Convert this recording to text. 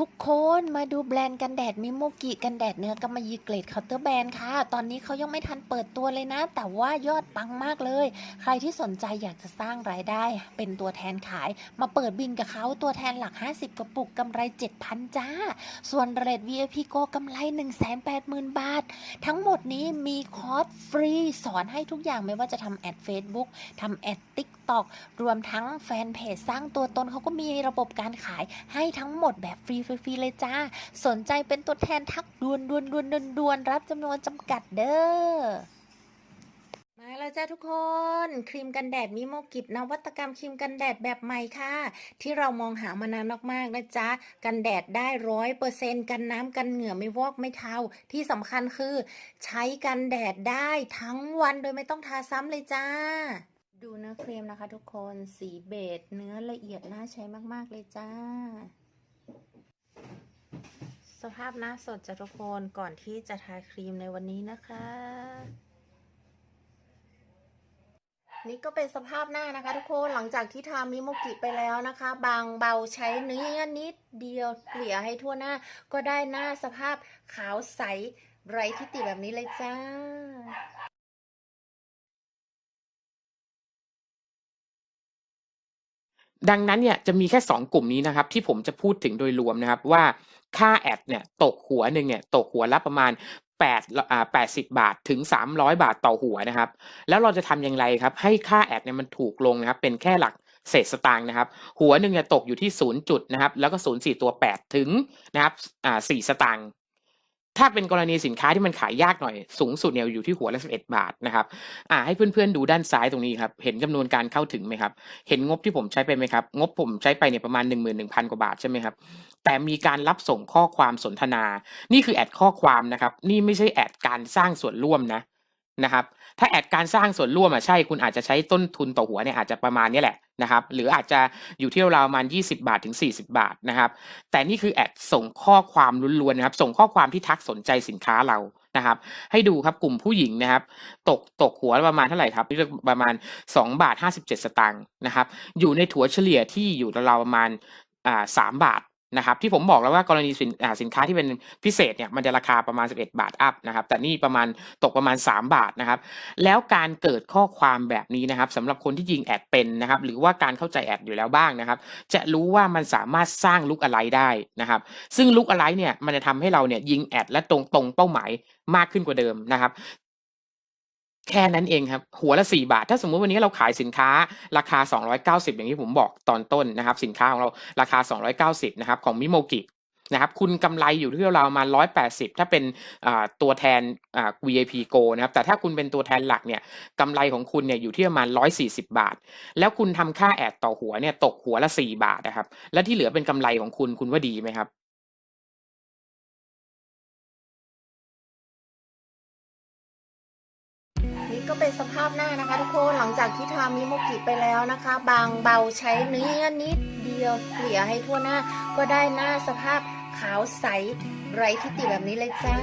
ทุกคนมาดูแบรนด์กันแดดมิโมกิกันแดดเนื้อกำมะหยี่เกรดเคาน์เตอร์แบรนด์ค่ะ ตอนนี้เขายังไม่ทันเปิดตัวเลยนะ แต่ว่ายอดปังมากเลย ใครที่สนใจอยากจะสร้างรายได้ เป็นตัวแทนขาย มาเปิดบินกับเขาตัวแทนหลัก 50 กระปุกกำไร 7,000 จ้า ส่วนเรท VIP Go กำไร 180,000 บาท ทั้งหมดนี้มีคอร์สฟรีสอนให้ทุกอย่างไม่ว่าจะทำแอด Facebook ทำแอด TikTok รวมทั้งแฟนเพจสร้างตัวตนเขาก็มีระบบการขายให้ทั้งหมดแบบฟรีฟรีๆเลยจ้า สนใจเป็นตัวแทนทักด่วนด่วนด่วนด่วนด่วนรับจำนวนจำกัดเด้อมาแล้วจ้าทุกคน ครีมกันแดดมิโมกิจนวัตกรรมครีมกันแดดแบบใหม่ค่ะ ที่เรามองหามานานมากๆนะจ๊ะ กันแดดได้ร้อยเปอร์เซ็นกันน้ำกันเหงื่อไม่วอกไม่เทาที่สำคัญคือ ใช้กันแดดได้ทั้งวันโดยไม่ต้องทาซ้ำเลยจ้า ดูเนื้อครีมนะคะทุกคนสีเบจเนื้อละเอียดน่าใช้มากๆเลยจ้า สภาพหน้าสดจะทุกคนก่อนที่จะทาครีมในวันนี้นะคะ นี่ก็เป็นสภาพหน้านะคะ ทุกคนหลังจากที่ทามิโมกิไปแล้วนะคะ บางเบาใช้เนื้อนิดเดียวเกลี่ยให้ทั่วหน้า ก็ได้หน้าสภาพขาวใสไร้ที่ติแบบนี้เลยจ้า ดังนั้นเนี่ยจะมีแค่ 2 กลุ่มนี้นะครับ ที่ผมจะพูดถึงโดยรวมนะครับว่าค่าแอดเนี่ยตกหัวหนึ่งเนี่ยตกหัวละประมาณ8อ่า80 บาทถึง 300 บาทต่อหัวนะครับ แล้วเราจะทำอย่างไรครับ ให้ค่าแอดเนี่ยมันถูกลงนะครับ เป็นแค่หลักเศษสตางค์นะครับ หัวหนึ่งเนี่ยตกอยู่ที่ 0 จุดนะครับ แล้วก็ 0 4 ตัว 8 ถึงนะครับอ่า4สตางค์ ถ้าเป็นกรณีสินค้าที่มันขายยากหน่อยสูงสุดเนี่ยอยู่ที่หัวละ11บเอ็ดบาทนะครับอ่าให้เพื่อนๆดูด้านซ้ายตรงนี้ครับเห็นจำนวนการเข้าถึงไหมครับ เห็นงบที่ผมใช้ไปไหมครับ งบผมใช้ไปเนี่ยประมาณ11,000กว่าบาทใช่ไหมครับแต่มีการรับส่งข้อความสนทนา นี่คือแอดข้อความนะครับ นี่ไม่ใช่แอดการสร้างส่วนร่วมนะนะครับ ถ้าแอดการสร้างส่วนร่วมอะใช่คุณอาจจะใช้ต้นทุนต่อหัวเนี่ยอาจจะประมาณนี้แหละ นะครับหรืออาจจะอยู่ที่ราวๆประมาณ 20 บาทถึง 40 บาทนะครับ แต่นี่คือแอดส่งข้อความล้วนๆนะครับ ส่งข้อความที่ทักสนใจสินค้าเรานะครับ ให้ดูครับกลุ่มผู้หญิงนะครับ ตกตกหัวประมาณเท่าไหร่ครับประมาณ 2 บาท 57 สตางค์นะครับ อยู่ในถัวเฉลี่ยที่อยู่ราวๆประมาณอ่า3บาท นะครับที่ผมบอกแล้วว่ากรณีสินสินค้าที่เป็นพิเศษเนี่ยมันจะราคาประมาณ 11 บาทอัพนะครับแต่นี่ประมาณตกประมาณ 3 บาทนะครับแล้วการเกิดข้อความแบบนี้นะครับสำหรับคนที่ยิงแอดเป็นนะครับหรือว่าการเข้าใจแอดอยู่แล้วบ้างนะครับจะรู้ว่ามันสามารถสร้างลุกอะไรได้นะครับซึ่งลุกอะไรเนี่ยมันจะทำให้เราเนี่ยยิงแอดและตรงตรงเป้าหมายมากขึ้นกว่าเดิมนะครับ แค่นั้นเองครับ หัวละ 4 บาท ถ้าสมมุติวันนี้เราขายสินค้าราคา 290 อย่างที่ผมบอกตอนต้นนะครับ สินค้าของเราราคา 290 นะครับ ของมิโมกินะครับ คุณกำไรอยู่ที่เราประมาณ180 ถ้าเป็นตัวแทน VIP Go นะครับ แต่ถ้าคุณเป็นตัวแทนหลักเนี่ยกำไรของคุณเนี่ยอยู่ที่ประมาณ 140 บาท แล้วคุณทำค่าแอดต่อหัวเนี่ยตกหัวละ 4 บาทนะครับ และที่เหลือเป็นกำไรของคุณ คุณว่าดีไหมครับ ก็เป็นสภาพหน้านะคะ ทุกคนหลังจากที่ทามิโมกิไปแล้วนะคะ บางเบาใช้เนื้อนิดเดียวเกลี่ยให้ทั่วหน้า ก็ได้หน้าสภาพขาวใสไร้ที่ติแบบนี้เลยจ้า